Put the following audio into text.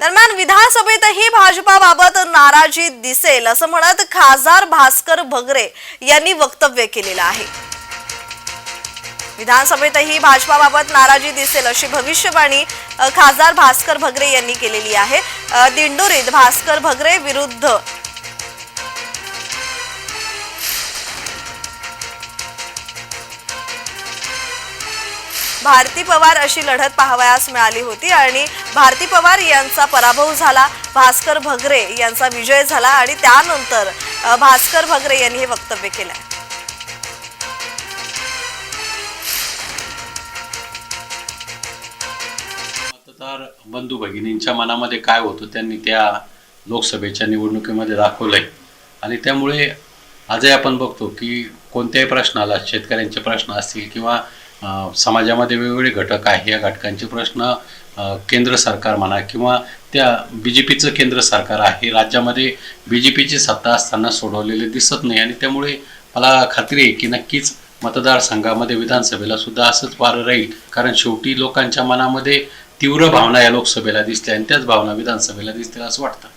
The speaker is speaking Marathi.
दरम्यान विधानसभेतही भाजपाबाबत नाराजी दिसेल असं म्हणत खासदार भास्कर भगरे यांनी वक्तव्य केलेलं आहे. विधानसभेतही भाजपाबाबत नाराजी दिसेल अशी भविष्यवाणी खासदार भास्कर भगरे यांनी केलेली आहे. दिंडोरीत भास्कर भगरे विरुद्ध भारती पवार अशी लढत पाहावयास मिळाली होती आणि भारती पवार यांचा पराभव झाला भास्कर भगरे यांचा विजय झाला आणि त्यानंतर भास्कर भगरे यांनी हे वक्तव्य केलं. मतदार बंधू भगिनींच्या मनामध्ये काय होतं त्यांनी त्या लोकसभेच्या निवडणुकीमध्ये दाखवलंय. आणि त्यामुळे आजही आपण बघतो की कोणत्याही प्रश्नाला शेतकऱ्यांचे प्रश्न असतील किंवा समाजामध्ये वेगवेगळे घटक आहे. या घटकांचे प्रश्न केंद्र सरकार म्हणा किंवा त्या बी जे पीचं केंद्र सरकार आहे. राज्यामध्ये बी जे पीची सत्ता असताना सोडवलेले दिसत नाही आणि त्यामुळे मला खात्री आहे की नक्कीच मतदारसंघामध्ये विधानसभेला सुद्धा असंच वारं राहील. कारण शेवटी लोकांच्या मनामध्ये तीव्र भावना या लोकसभेला दिसल्या आणि त्याच भावना विधानसभेला दिसतील असं वाटतं.